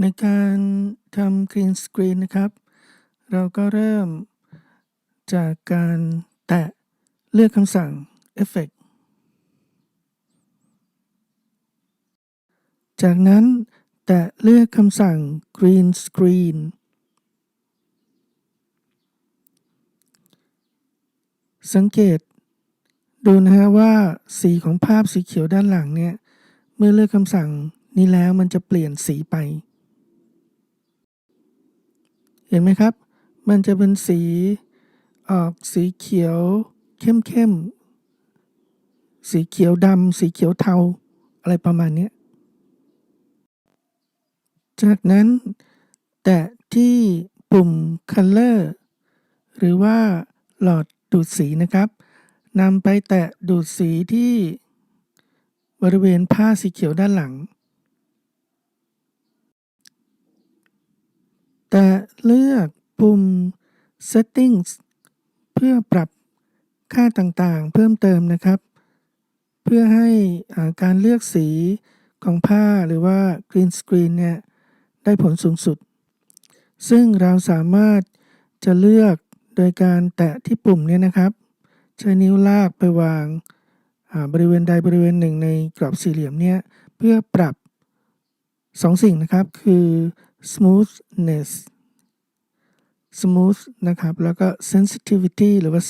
ในการทำ Green Screen นะครับ เราก็เริ่มจากการแตะเลือกคำสั่ง Effect จากนั้นแตะเลือกคำสั่ง Green Screen สังเกตดูนะฮะว่าสีของภาพสีเขียวด้านหลังเนี่ย เมื่อเลือกคำสั่งนี้แล้วมันจะเปลี่ยนสีไป เห็นไหมครับ มันจะเป็นสีออกสีเขียวเข้มๆสีเขียวดำสีเขียวเทา อะไรประมาณนี้ จากนั้นแตะที่ปุ่ม Color หรือว่าหลอดดูดสีนะครับนำไปแตะดูดสีที่บริเวณผ้าสีเขียวด้านหลัง แต่ เลือกปุ่ม settings เพื่อปรับค่าต่างๆ เพิ่มเติมนะครับ เพื่อให้การเลือกสีของผ้าหรือว่า green screen เนี่ยได้ผลสูงสุด ซึ่งเราสามารถจะเลือกโดยการแตะที่ปุ่มนี้นะครับ ใช้นิ้วลากไปวางบริเวณใดบริเวณหนึ่งในกรอบสี่เหลี่ยมเนี่ยเพื่อปรับสองสิ่งนะครับคือ smoothness smooth นะครับ แล้วก็ sensitivity หรือว่า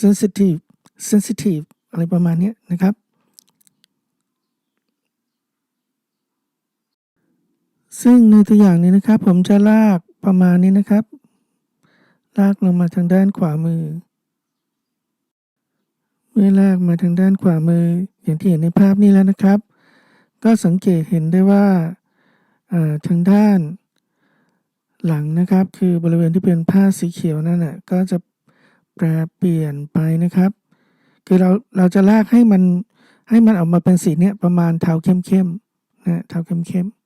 sensitive sensitive อะไรประมาณนี้นะครับ ซึ่งในตัวอย่างนี้นะครับ ผมจะลากประมาณนี้นะครับ ลากลงมาทางด้านขวามือ เมื่อลากมาทางด้านขวามือ อย่างที่เห็นในภาพนี้แล้วนะครับ ก็สังเกตเห็นได้ว่าทางด้าน หลังนะครับคือบริเวณที่เป็นผ้าสีเขียวนั่นแหะก็จะแปรเปลี่ยนไปนะครับ คือเราเราจะลากให้มันให้มันออกมาเป็นสีเนี้ยประมาณเทาเข้มๆนะเทาเข้มๆ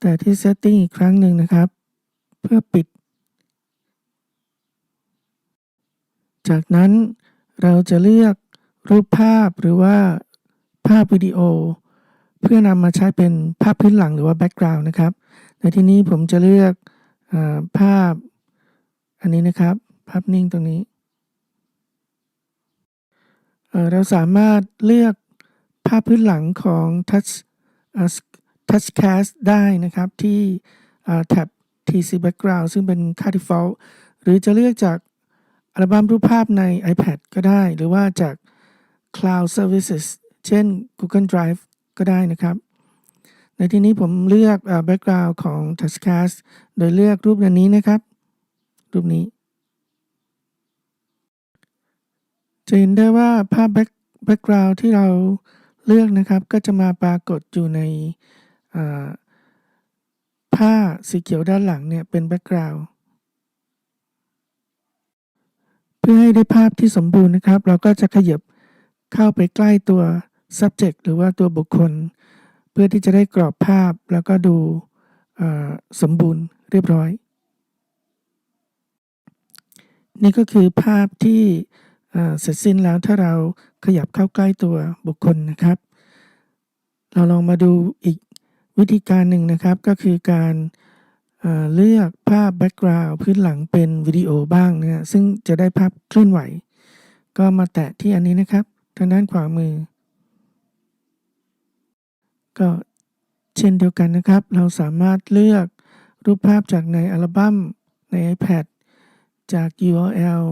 แต่ที่ setting อีกครั้งหนึ่งนะครับ เพื่อปิด จากนั้นเราจะเลือกรูปภาพหรือว่าภาพวิดีโอ เพื่อนำมาใช้เป็นภาพพื้นหลังหรือว่า background นะครับ ในที่นี้ผมจะเลือกอภาพอันนี้นะครับ ภาพนิ่งตรงนี้ เราสามารถเลือกภาพพื้นหลังของ touch touchcast ได้นะครับที่แท็บ TC background ซึ่งเป็นค่า default หรือจะเลือกจากอัลบั้มรูปภาพใน iPad ก็ได้ หรือว่าจาก cloud services เช่น Google Drive ก็ได้นะครับ ในที่นี้ผมเลือก background ของ Touchcast โดยเลือกรูปนี้นะครับ รูปนี้ จะเห็นได้ว่าภาพ background ที่เราเลือกนะครับ ก็จะมาปรากฏอยู่ในผ้าสีเขียวด้านหลังเนี่ยเป็น background เพื่อให้ได้ภาพที่สมบูรณ์นะครับ เราก็จะขยับเข้าไปใกล้ตัว subject หรือว่าตัวบุคคล เพื่อที่จะได้กรอบภาพแล้วก็ดูสมบูรณ์เรียบร้อย นี่ก็คือภาพที่เสร็จสิ้นแล้วถ้าเราขยับเข้าใกล้ตัวบุคคลนะครับ เราลองมาดูอีกวิธีการหนึ่งนะครับก็คือการเลือกภาพแบ็กกราวด์พื้นหลังเป็นวิดีโอบ้างนะซึ่งจะได้ภาพเคลื่อนไหว ก็มาแตะที่อันนี้นะครับ ทางด้านขวามือ ก็เช่นเดียวกันนะครับ เราสามารถเลือกรูปภาพจากในอัลบั้มใน iPad จาก URL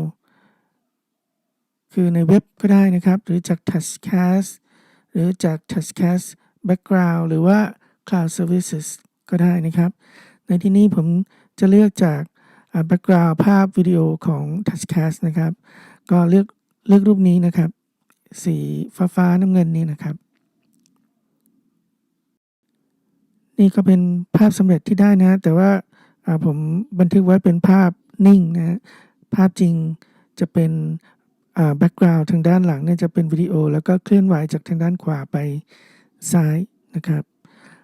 คือในเว็บก็ได้นะครับ หรือจาก Touchcast หรือจาก Touchcast Background หรือว่า Cloud Services ก็ได้นะครับ ในที่นี้ผมจะเลือกจาก Background ภาพวิดีโอของ Touchcast นะครับ ก็เลือกเลือกรูปนี้นะครับ สีฟ้าฟ้าน้ำเงินนี้นะครับ นี่ก็เป็นภาพสำเร็จที่ได้นะ แต่ว่าผมบันทึกไว้เป็นภาพนิ่งนะภาพจริงจะเป็นแบ็กกราวด์ทางด้านหลังเนี่ยจะเป็นวิดีโอ แล้วก็เคลื่อนไหวจากทางด้านขวาไปซ้ายนะครับ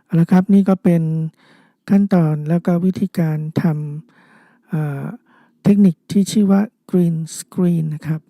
เอาละครับนี่ก็เป็นขั้นตอนแล้วก็วิธีการทำเทคนิคที่ชื่อว่า Green Screen นะครับ